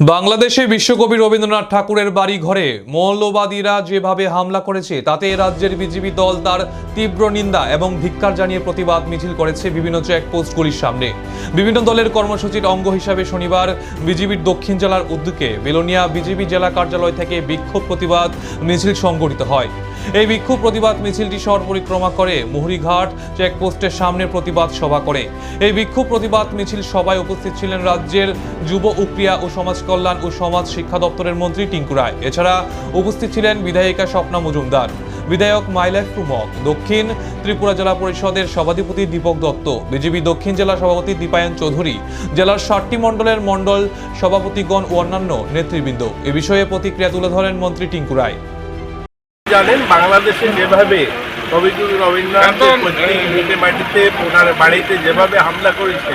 বাংলাদেশে বিশ্বকবি রবীন্দ্রনাথ ঠাকুরের বাড়ি ঘরে মৌলবাদীরা যেভাবে হামলা করেছে, তাতে রাজ্যের বিজেপি দল তার তীব্র নিন্দা এবং ধিক্কার জানিয়ে প্রতিবাদ মিছিল করেছে বিভিন্ন চেকপোস্টগুলির সামনে। বিভিন্ন দলের কর্মসূচির অঙ্গ হিসাবে শনিবার বিজেপির দক্ষিণ জেলার উদ্যোগে বেলোনিয়া বিজেপি জেলা কার্যালয় থেকে বিক্ষোভ প্রতিবাদ মিছিল সংগঠিত হয়। এই বিক্ষোভ প্রতিবাদ মিছিলটি শহর পরিক্রমা করে মুহুরীঘাট চেকপোস্টের সামনে প্রতিবাদ সভা করে। এই বিক্ষোভ প্রতিবাদ মিছিল সভায় উপস্থিত ছিলেন রাজ্যের যুব উক্রিয়া ও সমাজ কল্যাণ ও সমাজ শিক্ষা দপ্তরের মন্ত্রী টিঙ্কু রায়। এছাড়া উপস্থিত ছিলেন বিধায়িকা স্বপ্না মজুমদার, বিধায়ক মাইলাইফ প্রমুখ দক্ষিণ ত্রিপুরা জেলা পরিষদের সভাধিপতি দীপক দত্ত, বিজেপি দক্ষিণ জেলা সভাপতি দীপায়ন চৌধুরী, জেলার ষাটটি মণ্ডলের মণ্ডল সভাপতিগণ ও অন্যান্য নেতৃবৃন্দ। এ বিষয়ে প্রতিক্রিয়া তুলে ধরেন মন্ত্রী টিঙ্কু রায়। জানেন, বাংলাদেশে যেভাবে কবিগুরু রবীন্দ্রনাথ পৈতৃক ভিটে মাটিতে ওনার বাড়িতে যেভাবে হামলা করেছে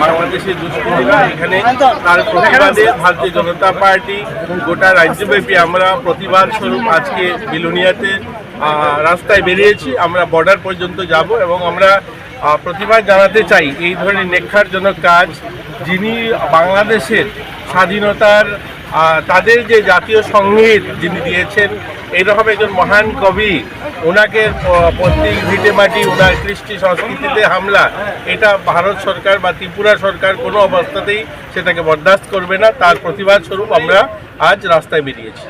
বাংলাদেশের দুষ্কৃতীরা এখানে তার প্রতিবাদে ভারতীয় জনতা পার্টি গোটা রাজ্যব্যাপী আমরা প্রতিবাদ স্বরূপ আজকে বিলুনিয়াতে রাস্তায় বেরিয়েছি আমরা বর্ডার পর্যন্ত যাব এবং আমরা প্রতিবাদ জানাতে চাই এই ধরনের নেক্ষারজনক কাজ যিনি বাংলাদেশের স্বাধীনতার তাদের যে জাতীয় সংগীত যিনি দিয়েছেন, এইরকম একজন মহান কবি ওনাকে পত্রিক পৈতৃক ভিটে মাটি ওনার কৃষ্টি সংস্কৃতিতে হামলা, এটা ভারত সরকার বা ত্রিপুরা সরকার কোনো অবস্থাতেই সেটাকে বরদাস্ত করবে না। তার প্রতিবাদ স্বরূপ আমরা আজ রাস্তায় বেরিয়েছি।